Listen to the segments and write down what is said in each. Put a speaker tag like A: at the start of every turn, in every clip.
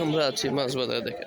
A: আমরা আছি মাছ বাজারে দেখে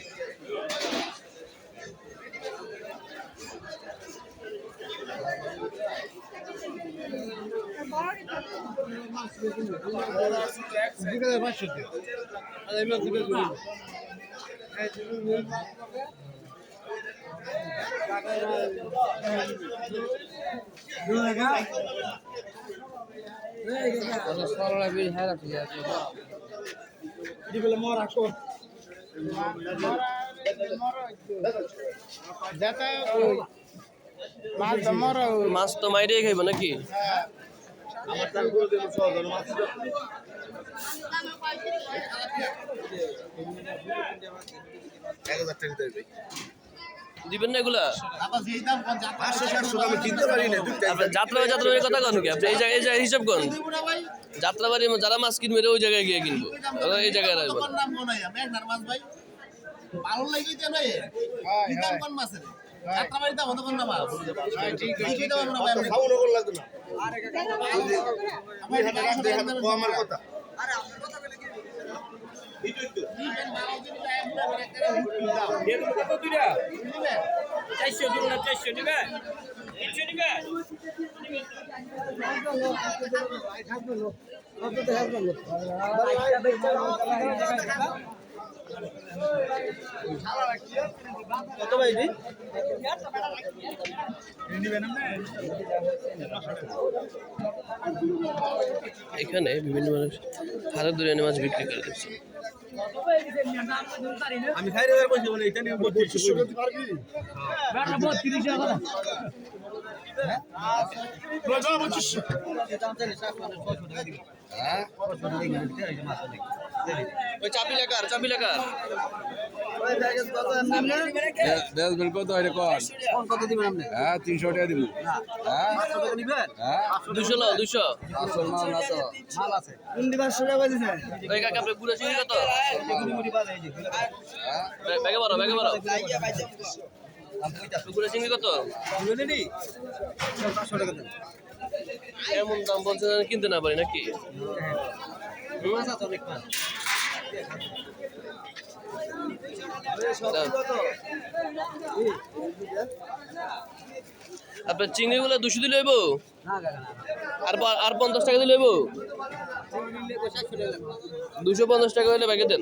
B: মাছ
A: তো মাইরে খাইব নাকি? দিবেন না এগুলা?
B: পাঁচশো সাতশো আমি কিনতে পারি না
A: আপনার যাত্রা যাত্রা কথা কন কি? আপনি এই জায়গায় এই জায়গায় হিসাব করেন। যাত্রা বাড়ি যারা মাছ কিনবে ওই জায়গায় গিয়ে কিনবো। এই জায়গায়
C: ভালো লাগে তো নয় দিতাম কোন মাসের যাত্রা বাড়ি দাম তখন না মাছ আছে ভাই
A: এখানে বিভিন্ন মানুষ হাজার দুরিয়ানি মাছ বিক্রি করে দিচ্ছে।
C: আমি খাই রে বসে বলে এটা নিয়ে
B: পঁচিশশো
A: চাবি লেখার চাবি লেখার।
D: দশ বিল কত হয় কর
C: কত দিবেন আপনি
D: হ্যাঁ তিনশো টাকা দিব। হ্যাঁ?
A: দুশো লো দুশো
D: আসল মাল না তো।
C: মাল আছে কোন দিবার শুরু করে
A: ওই কাকা আপনার গুড়া চিনি কত?
D: হ্যাঁ?
A: ব্যাগে বড় ব্যাগে বড় গুড়া চিনি কত
C: গুড়ি নি 500 টাকা দেন
A: এমন দাম বলছে কিনতে না পারি নাকি? আপনার চিংড়িগুলো দুশো দিলে হইব আর আর পঞ্চাশ টাকা দিলে হইব দুশো পঞ্চাশ টাকা হইলে ব্যাগে দেন।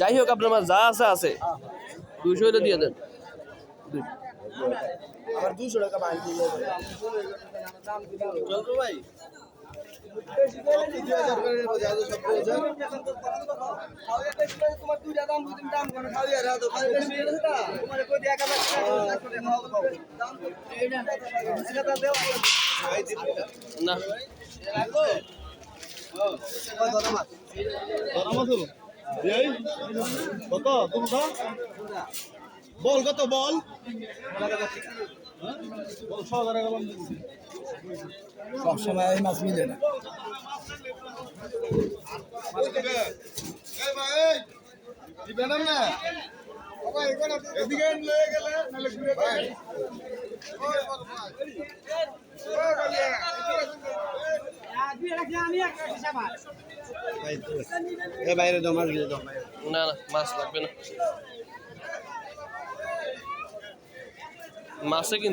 A: যাই হোক, আপনার যা আছে আছে। দুশো হইলে দিয়ে দেন।
B: আমার দুশো টাকা বাইক দিয়ে চলতো ভাই।
C: তোমার দুইটা দাম দুই দাম কোন খাওয়া না। তোমার কই দিয়া
B: কত? কোনটা বল কত বল বল ছ হাজার টাকা বল।
C: সব সময় এই মাছ মিলে না
B: গেলে,
C: বাইরে মাছ
A: না না মাছ লাগবে না মাছে কিন্তু